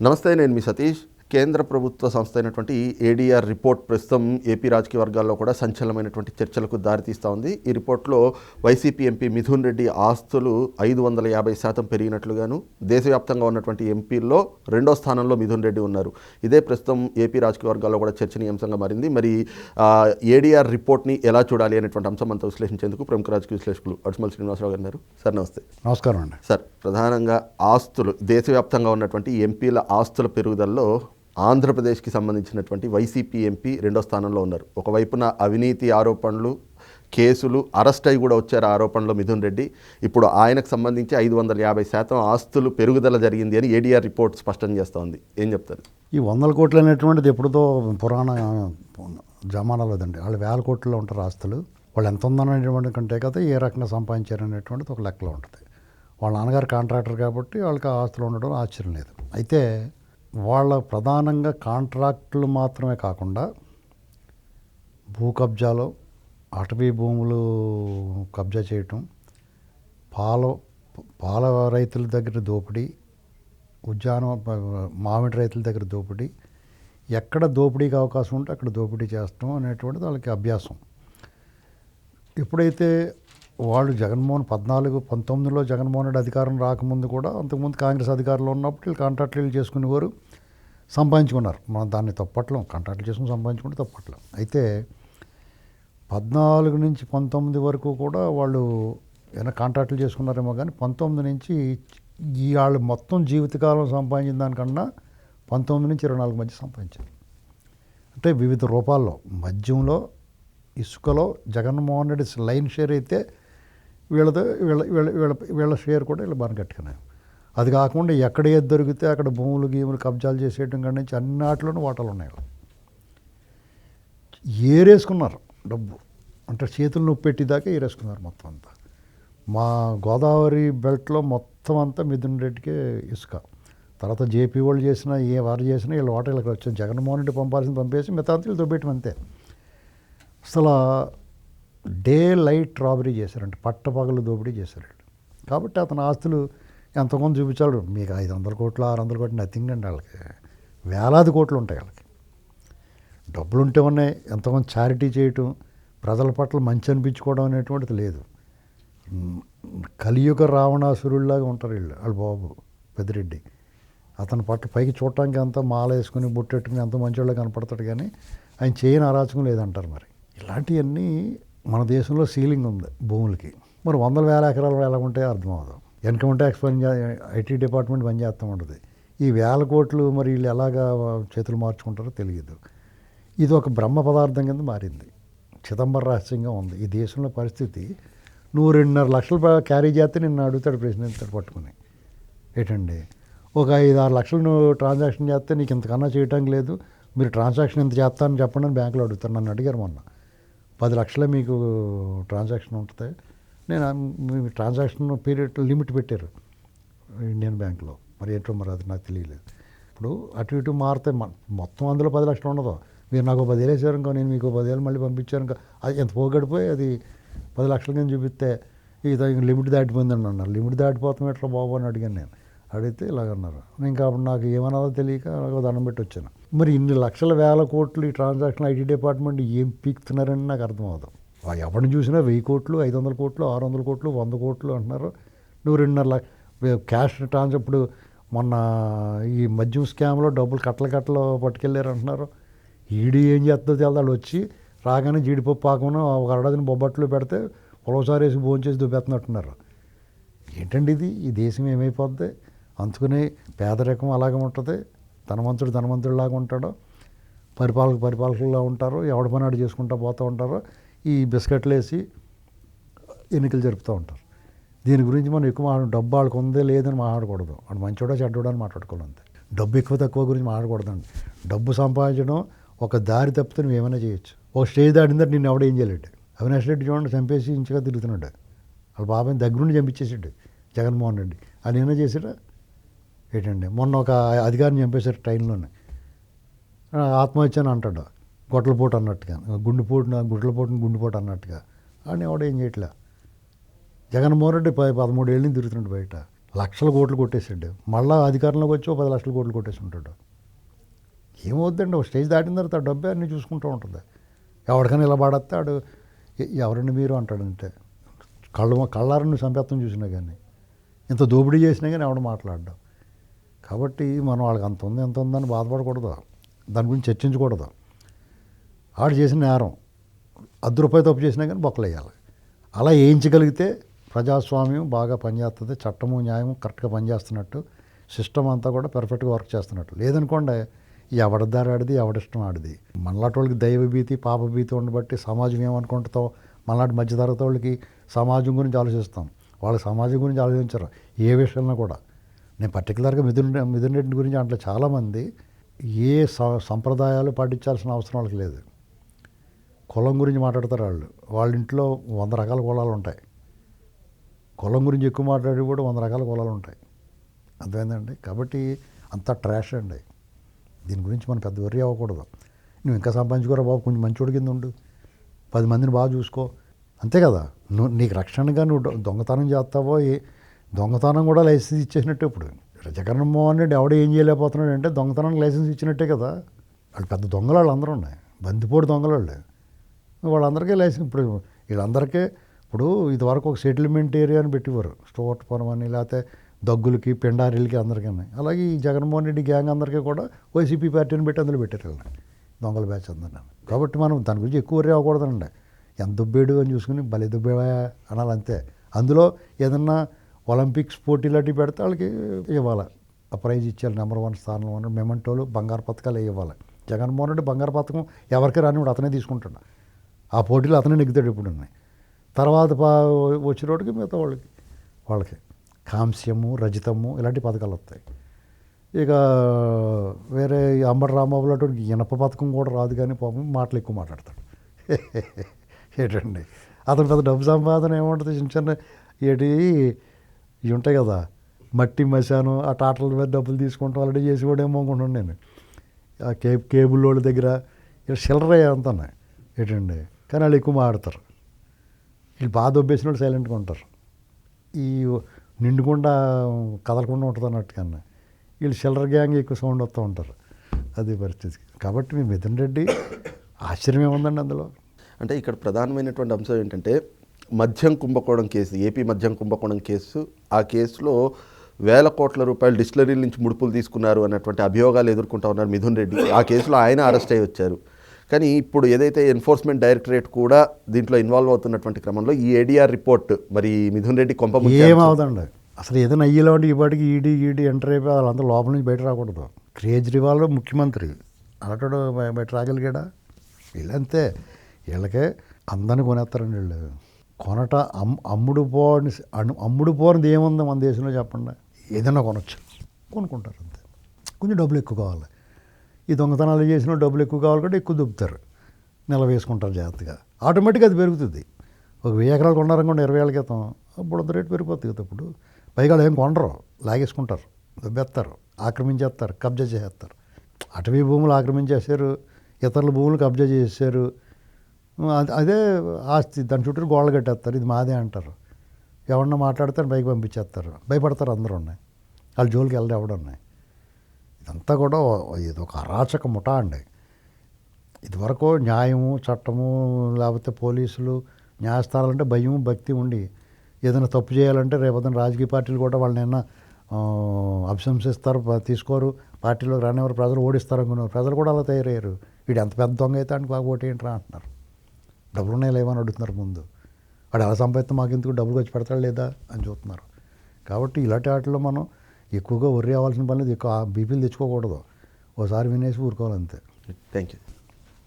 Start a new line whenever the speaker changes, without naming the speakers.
నమస్తే నేను మీ సతీష్ కేంద్ర ప్రభుత్వ సంస్థ అయినటువంటి ఏడీఆర్ రిపోర్ట్ ప్రస్తుతం ఏపీ రాజకీయ వర్గాల్లో కూడా సంచలనమైనటువంటి చర్చలకు దారితీస్తూ ఉంది. ఈ రిపోర్ట్లో వైసీపీ ఎంపీ మిథున్ రెడ్డి ఆస్తులు ఐదు వందల యాభై శాతం పెరిగినట్లుగాను దేశవ్యాప్తంగా ఉన్నటువంటి ఎంపీల్లో రెండో స్థానంలో మిథున్ రెడ్డి ఉన్నారు. ఇదే ప్రస్తుతం ఏపీ రాజకీయ వర్గాల్లో కూడా చర్చనీయాంశంగా మారింది. మరి ఏడీఆర్ రిపోర్ట్ని ఎలా చూడాలి అనేటువంటి అంశం అంతా విశ్లేషించేందుకు ప్రముఖ రాజకీయ విశ్లేషకులు అడుమల్ శ్రీనివాసరావు గారు ఉన్నారు. సార్ నమస్తే.
నమస్కారం అండి.
సార్ ప్రధానంగా ఆస్తులు దేశవ్యాప్తంగా ఉన్నటువంటి ఎంపీల ఆస్తుల పెరుగుదలలో ఆంధ్రప్రదేశ్కి సంబంధించినటువంటి వైసీపీ ఎంపీ రెండో స్థానంలో ఉన్నారు. ఒకవైపున అవినీతి ఆరోపణలు కేసులు అరెస్ట్ అయి కూడా వచ్చారు ఆరోపణలు ఆరోపణలో మిథున్ రెడ్డి. ఇప్పుడు ఆయనకు సంబంధించి ఐదు వందల యాభై శాతం ఆస్తులు పెరుగుదల జరిగింది అని ఏడీఆర్ రిపోర్ట్ స్పష్టం చేస్తోంది. ఏం చెప్తారు?
ఈ వందల కోట్లు అనేటువంటిది ఎప్పుడుదో పురాణ జమానాలోదండి వాళ్ళు వేల కోట్లలో ఉంటారు ఆస్తులు. వాళ్ళు ఎంత ఉందనేటువంటి కంటే కదా ఏ రకంగా సంపాదించారు అనేటువంటిది ఒక లెక్కలో ఉంటుంది. వాళ్ళ నాన్నగారు కాంట్రాక్టర్ కాబట్టి వాళ్ళకి ఆ ఆస్తులు ఉండడం ఆశ్చర్యం లేదు. అయితే వాళ్ళ ప్రధానంగా కాంట్రాక్టులు మాత్రమే కాకుండా భూ కబ్జాలు అటవీ భూములు కబ్జా చేయటం పాల పాల రైతుల దగ్గర దోపిడీ ఉద్యాన మామిడి రైతుల దగ్గర దోపిడీ ఎక్కడ దోపిడీకి అవకాశం ఉంటే అక్కడ దోపిడీ చేస్తాం అనేటువంటిది వాళ్ళకి అభ్యాసం. ఎప్పుడైతే వాళ్ళు జగన్మోహన్ పద్నాలుగు పంతొమ్మిదిలో జగన్మోహన్ రెడ్డి అధికారం రాకముందు కూడా అంతకుముందు కాంగ్రెస్ అధికారంలో ఉన్నప్పుడు వీళ్ళు కాంట్రాక్టులు చేసుకునేవారు సంపాదించుకున్నారు. మనం దాన్ని తప్పట్లం కాంట్రాక్టులు చేసుకుని సంపాదించుకుంటే తప్పట్లం. అయితే పద్నాలుగు నుంచి పంతొమ్మిది వరకు కూడా వాళ్ళు ఏమైనా కాంట్రాక్టులు చేసుకున్నారేమో కానీ పంతొమ్మిది నుంచి ఈ వాళ్ళు మొత్తం జీవితకాలం సంపాదించిన దానికన్నా పంతొమ్మిది నుంచి ఇరవై నాలుగు మధ్య సంపాదించారు. అంటే వివిధ రూపాల్లో మద్యంలో ఇసుకలో జగన్మోహన్ రెడ్డి లైన్ షేర్ అయితే వీళ్ళతో వీళ్ళ వీళ్ళ వీళ్ళ వీళ్ళ షేర్ కూడా వీళ్ళు బాగా కట్టుకున్నాం అది కాకుండా ఎక్కడ ఏది దొరికితే అక్కడ భూములు గీములు కబ్జాలు చేసేయడం కాడి నుంచి అన్నిటిలోనూ వాటాలు ఉన్నాయి ఏరేసుకున్నారు డబ్బు. అంటే చేతులు నొప్పి పెట్టేదాకా ఏరేసుకున్నారు మొత్తం అంతా. మా గోదావరి బెల్ట్లో మొత్తం అంతా మిథున్ రెడ్డికే ఇసుక. తర్వాత జేపీ వాళ్ళు చేసినా ఏ వారు చేసినా వీళ్ళ వాటర్లకు వచ్చాను జగన్మోహన్ రెడ్డి పంపాల్సింది పంపేసి మిగతా వీళ్ళు దొబ్బెట్టం అంతే. అసలు డే లైట్ రాబరీ చేశారంటే పట్టపగలు దోపిడీ చేశారు కాబట్టి అతని ఆస్తులు ఎంతమంది చూపించాడు మీకు ఐదు వందల కోట్లు ఆరు వందల కోట్లు నథింగ్ అండి వాళ్ళకి. వేలాది కోట్లు ఉంటాయి వాళ్ళకి. డబ్బులు ఉంటే ఉన్నాయి ఎంతమంది చారిటీ చేయటం ప్రజల పట్ల మంచి అనిపించుకోవడం అనేటువంటిది లేదు. కలియుగ రావణాసురుల్లాగా ఉంటారు వీళ్ళు వాళ్ళ బాబు పెద్దిరెడ్డి. అతని పట్ల పైకి చూడటానికి అంతా మాల వేసుకుని బొట్టెట్టుకుని ఎంత మంచివాళ్ళు కనపడతాడు కానీ ఆయన చేయని అరాచకం లేదంటారు మరి. ఇలాంటివన్నీ మన దేశంలో సీలింగ్ ఉంది భూములకి. మరి వందల వేల ఎకరాలు ఎలా ఉంటాయో అర్థం అవ్వదు. ఇన్కమ్ ట్యాక్స్ పని ఐటీ డిపార్ట్మెంట్ పనిచేస్తూ ఉంటుంది. ఈ వేల కోట్లు మరి వీళ్ళు ఎలాగా చేతులు మార్చుకుంటారో తెలియదు. ఇది ఒక బ్రహ్మ పదార్థం కింద మారింది. చిదంబర రహస్యంగా ఉంది. ఈ దేశంలో పరిస్థితి నువ్వు రెండున్నర లక్షలు క్యారీ చేస్తే నిన్ను అడుగుతాడు ప్రెసిడెంట్ పట్టుకుని. ఏంటండి? ఒక ఐదు ఆరు లక్షలు నువ్వు ట్రాన్సాక్షన్ చేస్తే నీకు ఇంతకన్నా చేయటం లేదు. మీరు ట్రాన్సాక్షన్ ఎంత చేస్తానని చెప్పండి అని బ్యాంకులో అడుగుతారు. నన్ను అడిగారు మొన్న. పది లక్షల మీకు ట్రాన్సాక్షన్ ఉంటుంది. నేను మీ ట్రాన్సాక్షన్ పీరియడ్ లిమిట్ పెట్టారు ఇండియన్ బ్యాంక్లో మరి ఏంటో మరి అది నాకు తెలియలేదు. ఇప్పుడు అటు ఇటు మారితే మ- మొత్తం అందులో పది లక్షలు ఉండదు. మీరు నాకు పదివేలు వేసారు ఇంకో నేను మీకు పదివేలు మళ్ళీ పంపించాను ఇంకా అది ఎంత పోగడిపోయి అది పది లక్షల కింద చూపిస్తే ఇది లిమిట్ దాటిపోయిందని అన్నారు. లిమిట్ దాటిపోతాం ఎట్లా బాబు అని అడిగాను నేను. అడిగితే ఇలాగన్నారు ఇంకా అప్పుడు నాకు ఏమన్నదో తెలియక దండం పెట్టి వచ్చాను. మరి ఇన్ని లక్షల వేల కోట్లు ఈ ట్రాన్సాక్షన్ ఐటీ డిపార్ట్మెంట్ ఏం పీక్తున్నారని నాకు అర్థం ఎవరిని చూసినా వెయ్యి కోట్లు ఐదు వందల కోట్లు ఆరు వందల కోట్లు వంద కోట్లు అంటున్నారు. నువ్వు రెండున్నర లక్ష క్యాష్ ట్రాన్స్ ఇప్పుడు మొన్న ఈ మద్యం స్కామ్లో డబ్బులు కట్టలు కట్టలు పట్టుకెళ్ళారు అంటున్నారు ఈడీ ఏం చేస్తుందో తెలియదు వాళ్ళు వచ్చి రాగానే జీడిపప్పు పాకమును ఒక అరడదిని బొబ్బట్లు పెడితే పొలవసారి వేసి భోంచేసి దుబ్బెత్తున్నట్టున్నారు. ఏంటండి ఇది? ఈ దేశం ఏమైపోద్ది? అందుకనే పేదరికం అలాగే ఉంటుంది. ధనవంతుడు ధనవంతుడిలాగా ఉంటాడు. పరిపాలక పరిపాలకుల్లా ఉంటారు. ఎవడి పని ఆడు చేసుకుంటూ పోతూ ఉంటారు. ఈ బిస్కెట్లు వేసి ఎన్నికలు జరుపుతూ ఉంటారు. దీని గురించి మనం ఎక్కువ డబ్బు వాళ్ళకి ఉందే లేదని మాట్లాడకూడదు వాడు మంచోడో చెడ్డోడో అని మాట్లాడుకోవాలి అంతే. డబ్బు ఎక్కువ తక్కువ గురించి మాట్లాడకూడదండి డబ్బు సంపాదించడం ఒక దారి తప్పితే నువ్వు ఏమైనా చేయొచ్చు. ఒక స్టేజ్ దాటిన నిన్ను ఎవడ ఏం చేయలేడు. అవినాష్ రెడ్డి చూడండి చంపేసి ఇంచుగా తిరుగుతున్నాడు. వాళ్ళ బాబాయ్ దగ్గరుండి చంపించేసాడు జగన్మోహన్ రెడ్డి. ఆయన ఏమైనా చేసాడా ఏంటండి? మొన్న ఒక అధికారిని చంపేశారు ట్రైన్లోనే. ఆ, ఆత్మహత్య అని అంటాడు. గొడ్లపోటు అన్నట్టుగా. గుండెపోటు గుడ్లపోటుని గుండెపోటు అన్నట్టుగా. అని ఎవడు ఏం చేయట్లే. జగన్మోహన్ రెడ్డి ప పదమూడు ఏళ్ళని తిరుగుతున్నాడు బయట. లక్షల కోట్లు కొట్టేసాడు మళ్ళీ అధికారంలోకి వచ్చి పది లక్షల కోట్లు కొట్టేసి ఉంటాడు. ఏమవుద్దండి? ఒక స్టేజ్ దాటిన తర్వాత డబ్బే అన్నీ చూసుకుంటూ ఉంటుంది. ఎవరికైనా ఇలా పాడేస్తే ఆడు ఎవరండి మీరు అంటాడంటే. కళ్ళు కళ్ళారని సంపేత్తం చూసినా కానీ. ఇంత దోపిడీ చేసినా కానీ ఎవడు మాట్లాడడం. కాబట్టి మనం వాళ్ళకి అంత ఉంది ఎంత ఉందని బాధపడకూడదు. దాని గురించి చర్చించకూడదు. ఆడు చేసిన నేరం అర్ధ రూపాయి తప్పు చేసినా కానీ బొక్కలేయాలి. అలా వేయించగలిగితే ప్రజాస్వామ్యం బాగా పనిచేస్తుంది చట్టము న్యాయం కరెక్ట్గా పనిచేస్తున్నట్టు సిస్టమ్ అంతా కూడా పెర్ఫెక్ట్గా వర్క్ చేస్తున్నట్టు. లేదనుకోండి ఎవడిదారి ఆడిది ఎవడిష్టం ఆడిది. మనలాంటి వాళ్ళకి దైవభీతి పాపభీతి ఉండబట్టి సమాజం ఏమనుకుంటుందో మనలాంటి మధ్యతరగతి వాళ్ళకి సమాజం గురించి ఆలోచిస్తాం. వాళ్ళ సమాజం గురించి ఆలోచించరు ఏ విషయంలో కూడా. నేను పర్టికులర్గా మిథున్ మిథున్ రెడ్డి గురించి అంటే చాలామంది. ఏ సంప్రదాయాలు పాటించాల్సిన అవసరం వాళ్ళకి లేదు. కులం గురించి మాట్లాడతారు వాళ్ళు. వాళ్ళ ఇంట్లో వంద రకాల కులాలు ఉంటాయి. కులం గురించి ఎక్కువ మాట్లాడి కూడా వంద రకాల కులాలు ఉంటాయి. అర్థమైందండి? కాబట్టి అంత ట్రాష్ అండి. దీని గురించి మనం పెద్ద వర్రీ అవ్వకూడదు. నువ్వు ఇంకా సంపాదించుకోరా బాబు? కొంచెం మంచోడి కింద ఉండు. పది మందిని బాగా చూసుకో. అంతే కదా? నువ్వు నీకు రక్షణగా నువ్వు దొంగతనం చేస్తావో ఏ దొంగతనం కూడా లైసెన్స్ ఇచ్చేసినట్టు ఇప్పుడు. జగన్మోహన్ రెడ్డి ఎవడ ఏం చేయలేకపోతున్నాడు అంటే దొంగతనానికి లైసెన్స్ ఇచ్చినట్టే కదా. వాళ్ళు పెద్ద దొంగలు వాళ్ళు అందరూ ఉన్నాయి. బందిపోటు దొంగలు వాళ్ళు. వాళ్ళందరికీ లైసెన్స్ ఇప్పుడు వీళ్ళందరికీ ఇప్పుడు ఇదివరకు ఒక సెటిల్మెంట్ ఏరియా అని పెట్టేవారు. స్టోర్పురం అని లేకపోతే దగ్గులకి పెండారీలకి అందరికీ అలాగే ఈ జగన్మోహన్ రెడ్డి గ్యాంగ్ అందరికీ కూడా వైసీపీ పార్టీని పెట్టి అందులో పెట్టారు దొంగల బ్యాచ్ అందరిని. కాబట్టి మనం దాని గురించి ఎక్కువ వరే అవ్వకూడదండి. ఎంత దుబ్బేడు అని చూసుకుని భలే దుబ్బేవా అనాలంతే. అందులో ఏదన్నా ఒలింపిక్స్ పోటీ లాంటివి పెడితే వాళ్ళకి ఇవ్వాలి. ఆ ప్రైజ్ ఇచ్చారు నెంబర్ వన్ స్థానంలో ఉన్న మెమెంటోలు బంగారు పథకాలు ఇవ్వాలి. జగన్మోహన్ రెడ్డి బంగారు పథకం ఎవరికి రానివాడు అతనే తీసుకుంటాడు ఆ పోటీలు అతనే నెగ్గుతాడు ఇప్పుడు తర్వాత పా వచ్చినోడికి మిగతా వాళ్ళకి వాళ్ళకి. కాంస్యము రజితము ఇలాంటి పథకాలు వస్తాయి. ఇక వేరే ఈ అంబటి రాంబాబు లాంటి ఇనప పథకం కూడా రాదు కానీ పాపం మాటలు ఎక్కువ మాట్లాడతాడు. ఏంటండి? అతను పెద్ద డబ్బు సంపాదన ఏమంటుంది? చిన్న చిన్న ఏటి? ఇవి ఉంటాయి కదా. మట్టి మశాను ఆ టాటల మీద డబ్బులు తీసుకుంటాం ఆల్రెడీ చేసి కూడా ఏమో అనుకుంటున్నాను నేను. ఆ కే కేబుల్ వాళ్ళ దగ్గర ఇక్కడ సిల్లర్ అంతా ఏంటండి? కానీ వాళ్ళు ఎక్కువ మాడతారు. వీళ్ళు బాధ దొబ్బేసిన వాళ్ళు సైలెంట్గా ఉంటారు. ఈ నిండుకుండా కదలకుండా ఉంటుంది అన్నట్టు కన్నా వీళ్ళు సిల్లర్ గ్యాంగ్ ఎక్కువ సౌండ్ వస్తూ ఉంటారు. అది పరిస్థితి. కాబట్టి మీ మిథున్ రెడ్డి ఆశ్చర్యం ఏముందండి అందులో?
అంటే ఇక్కడ ప్రధానమైనటువంటి అంశం ఏంటంటే మద్యం కుంభకోణం కేసు ఏపీ మద్యం కుంభకోణం కేసు ఆ కేసులో వేల కోట్ల రూపాయలు డిస్టిలరీల నుంచి ముడుపులు తీసుకున్నారు అన్నటువంటి అభియోగాలు ఎదుర్కొంటా ఉన్నారు మిథున్ రెడ్డి. ఆ కేసులో ఆయన అరెస్ట్ అయ్యి వచ్చారు. కానీ ఇప్పుడు ఏదైతే ఎన్ఫోర్స్మెంట్ డైరెక్టరేట్ కూడా దీంట్లో ఇన్వాల్వ్ అవుతున్నటువంటి క్రమంలో ఈ ఏడీఆర్ రిపోర్ట్ మరి మిథున్ రెడ్డి కొంప
ఏమవుదండి అసలు ఏదైనా అయ్యేలా ఉంటే ఈ పాటికి ఈడీ ఈడీ ఎంటర్ అయిపోయి వాళ్ళంతా లోపల నుంచి బయట రాకూడదు. కేజ్రీవాల్ ముఖ్యమంత్రి. అలాంటి బయట రాగలిగాడా? వీళ్ళంతే. వీళ్ళకే అందరిని కొనేస్తారండి వీళ్ళు. కొనట అమ్ అమ్ముడు పోని అమ్ముడు పోనిది ఏముంది మన దేశంలో చెప్పండి? ఏదైనా కొనొచ్చు. కొనుక్కుంటారు అంతే. కొంచెం డబ్బులు ఎక్కువ కావాలి. ఈ దొంగతనాలు చేసిన డబ్బులు ఎక్కువ కావాలి కాబట్టి ఎక్కువ దుబ్బుతారు. నెల వేసుకుంటారు జాగ్రత్తగా. ఆటోమేటిక్గా అది పెరుగుతుంది. ఒక వెయ్యి ఎకరాలు కొన్నారనుకోండి ఇరవై ఏళ్ళ క్రితం అప్పుడు అంత రేటు పెరిగిపోతుంది కదా ఇప్పుడు పైగా వాళ్ళు ఏం కొనరు. లాగేసుకుంటారు. దెబ్బేస్తారు. ఆక్రమించేస్తారు. కబ్జా చేసేస్తారు అటవీ భూములు ఆక్రమించేశారు. ఇతరుల భూములు కబ్జా చేశారు అదే ఆస్తి దాని చుట్టూ గోడలు కట్టేస్తారు. ఇది మాదే అంటారు. ఎవరన్నా మాట్లాడితే పైకి పంపించేస్తారు. భయపడతారు అందరూ ఉన్నాయి. వాళ్ళ జోలికి వెళ్ళడం ఎవడున్నాయి ఇదంతా కూడా ఇది ఒక అరాచక ముఠా అండి. ఇదివరకు న్యాయము చట్టము లేకపోతే పోలీసులు న్యాయస్థానాలు అంటే భయం భక్తి ఉండి ఏదైనా తప్పు చేయాలంటే రేపొద్దున రాజకీయ పార్టీలు కూడా వాళ్ళని అభిశంసిస్తారు తీసుకోరు. పార్టీలో రానివారు ప్రజలు ఓడిస్తారు అనుకున్నారు ప్రజలు కూడా అలా తయారయ్యారు. వీడు ఎంత పెద్ద దొంగ అయితే అని బాగా ఓటేంట్రా అంటున్నారు. డబ్బులున్నాయి లేవని అడుగుతున్నారు ముందు. వాడు ఎలా సంపాదిస్తే మాకు ఎందుకు డబ్బులు వచ్చి పెడతాడు లేదా అని చూస్తున్నారు. కాబట్టి ఇలాంటి వాటిలో మనం ఎక్కువగా ఒర్రి అవ్వాల్సిన పని లేదు. ఎక్కువ బీపీలు తెచ్చుకోకూడదు. ఓసారి వినేసి ఊరుకోవాలి అంతే
థ్యాంక్ యూ